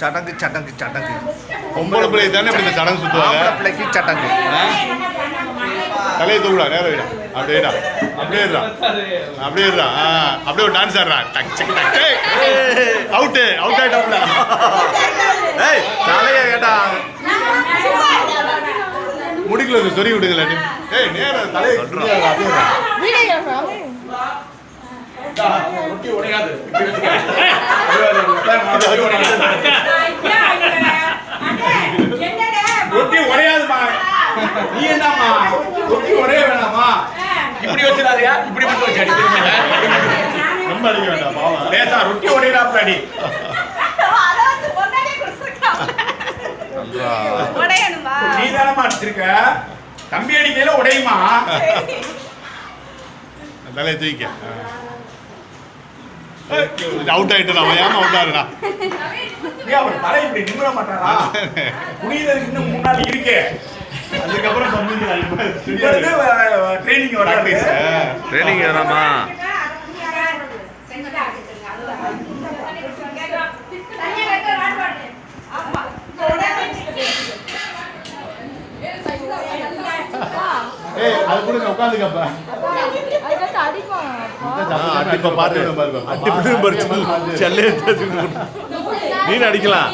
சடங்கு சடங்கு சடங்கு. பொம்பளை பிள்ளை தானே இப்படி இந்த சடங்கு சுத்துவாங்க? ஆம்பளை பிள்ளைக்கு சடங்கு? தலையை தூக்குடா நேரம் வைடா அப்படியே இடா அப்படியே இருடா. அப்படியே இருடா. ஆ அப்படியே ஒரு டான்ஸ் ஆடுறா. டக் சக் டக் அவுட்டு அவுட் ஆயிட்டாப்ல ஏய் தலைய கேட்டா. முடிக்கல இது சொறி விடுங்களா நீ ஏய் நேரம் தலையை சொல்றோம். அப்படியே இருடா, அப்படியே இருடா. ரொட்டி உடையாது. ரொட்டி உடையாதுமா. நீ என்னம்மா? ரொட்டி உடைய வேணாமா? இப்படி வச்சிடாதயா இப்படி மட்டும் வச்சு ரொம்ப அடிக்க வேண்டாம் பாவம் லேசா ரொட்டி உடையிறாப்ல அடி நீ தானம்மா அடிச்சிருக்க? தம்பி அடிக்கையில உடையுமா? தலையை தூக்கிக்க. அவுட் ஆயிட்டு அவன் ஏமா அவுட் ஏன் அவர் தலை இப்படி நிமிர மாட்டாரா? புனிதருக்கு இன்னும் முன்னாடி இருக்கே. அதுக்கப்புறம் ட்ரைனிங் வராது ட்ரைனிங் வேணாமா ஏய் அது கூட உட்காந்துக்கப்ப. அடிப்ப பாரு. நீ அடிக்கலாம்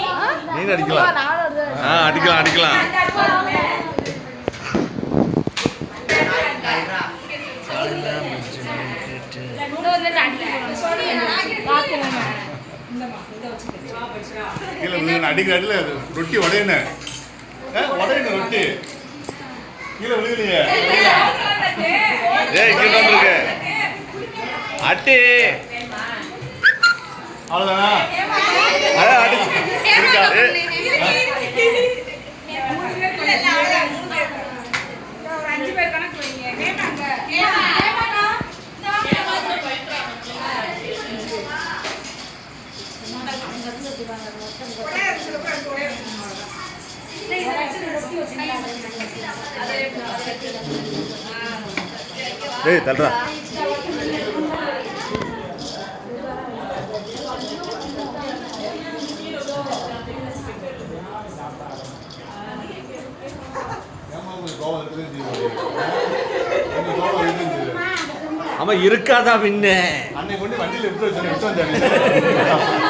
நீ அடிக்கலாம் ஆ அடிக்கலாம் அடிக்கலாம். கீழே அடிக்கிற ரொட்டி உடையணும் உடையணும் ரொட்டி. கீழே விழுகலையே. ஏய் இங்க வந்துருக்கு அட்டி அவ்வளோதானா அடி ஏமா உங்களுக்கு கோவம் இருக்குதுன்னு தெரியுது. கோவம் இருக்குதுன்னு அவன் இருக்காதா பின்ன அன்னைக்கு கொண்டு வண்டியில் எடுத்து வச்சேன் எடுத்து வந்தாங்க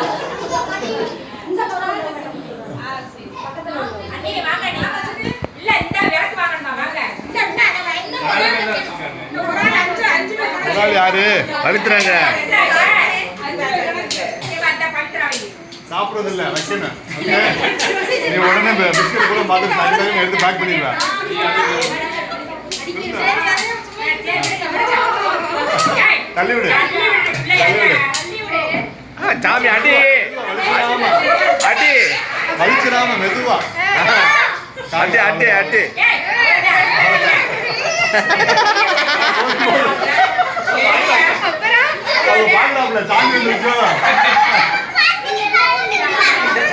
யாரு? பவித்ராங்க. சாப்பிட்றது இல்லை வைக்கணும் நீ உடனே பிஸ்கட் கூட பார்த்து எடுத்து பேக் பண்ணிடுவேன் தள்ளி விடு ஆ, சாமி அடி. அடி. வலிச்சிடாம மெதுவா. அட்டி அட்டி அட்டி அவ பாக்கலாம்ல சாமி வந்துருச்சோ?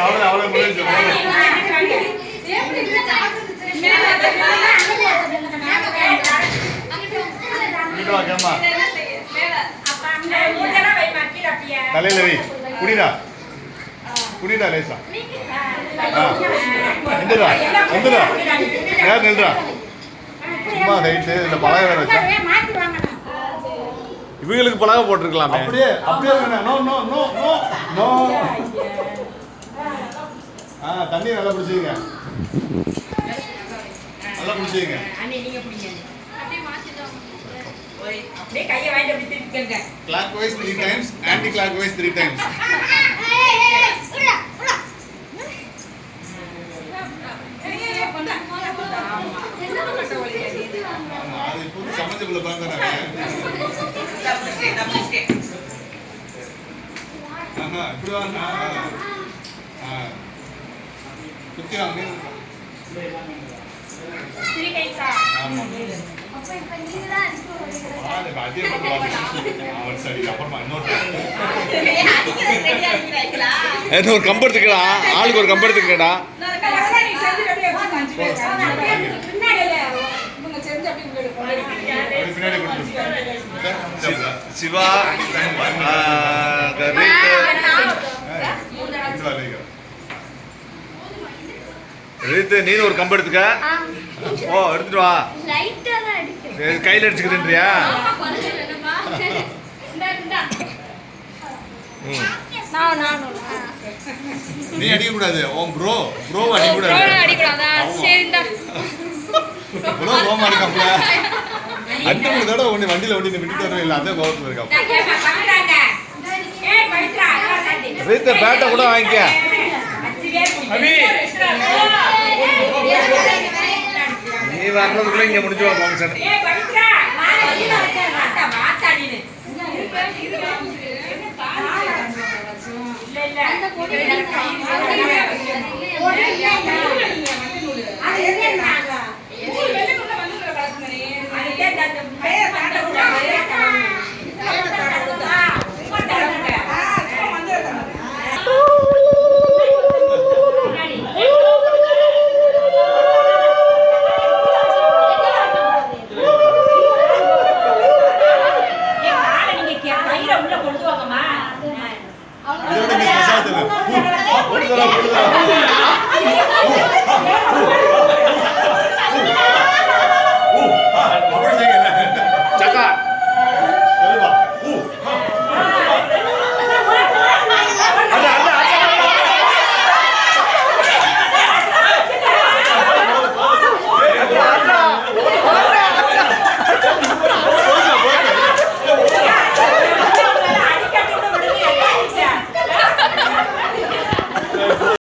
அவ்வளோ அவ்வளோ முடிஞ்சு தலையில வை. குடிடா. குடிடா லேசா. ஆ. எந்திரா யார் நின்றா சும்மா ஹைட்டு இந்த பழக வேற வச்சா. இவங்களுக்கு பழக போட்டிருக்கலாம். அப்படியே அப்படியே no no no no no ஆ தண்ணி நல்லா பிடிச்சிங்க நல்லா பிடிச்சிங்க அப்படியே கையை வாங்கிட்டு அப்படி திருப்பிக்கங்க clockwise three times anti clockwise three times அது புது சமைச்ச பிள்ளை பார்த்தானே ஆஹா இப்படி வாங்க ஆ. சுத்தி வாங்க ஒரு கம்பு எடுத்துக்கடா? ஆளுக்கு ஒரு கம்பு எடுத்துக்கடா? சிவா ரீத்து. நீனு ஒரு கம்பு எடுத்துக்க. ஓ எடுத்துட்டு வா லைட்டா தான் அடிக்கும் சரி, கையில அடிச்சுக்கிறேன்றியா நீ அடிக்க கூடாது உன் ப்ரோ ப்ரோ அடிக்க கூடாது அடிக்கூடாதா சரி இந்த ப்ரோ கோமா இருக்காப்ல மூணு தடவை ஒண்ணு வண்டியில ஓட்டி விட்டுட்டு வரவே இல்லை அதான் கோபத்துல இருக்காப்ல. ரீத்து பேட்டை கூட வாங்கிக்க நீ வர்றதுக்குள்ள இங்க ஃபங்க்ஷன். வாத்தா, வாத்தா நீனு. இல்ல, இல்ல.